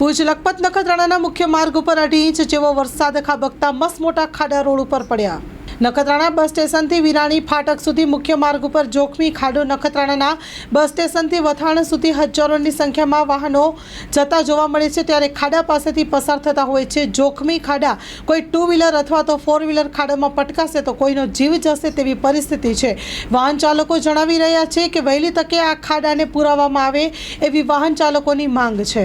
ભુજ લખપત નખત્રાણાના મુખ્ય માર્ગ ઉપર અઢી ઇંચ જેવો વરસાદ ખાબકતા મસ્ત મોટા ખાડા રોડ ઉપર પડ્યા. નખત્રાણા બસ સ્ટેશનથી વિરાણી ફાટક સુધી મુખ્ય માર્ગ ઉપર જોખમી ખાડો નખત્રાણાના બસ સ્ટેશનથી વથાણ સુધી હજારોની સંખ્યામાં વાહનો જતા જોવા મળે છે. ત્યારે ખાડા પાસેથી પસાર થતા હોય છે. જોખમી ખાડા, કોઈ ટુ વ્હીલર અથવા તો ફોર વ્હીલર ખાડામાં પટકાશે તો કોઈનો જીવ જશે તેવી પરિસ્થિતિ છે. વાહન ચાલકો જણાવી રહ્યા છે કે વહેલી તકે આ ખાડાને પુરાવવામાં આવે એવી વાહન ચાલકોની માંગ છે.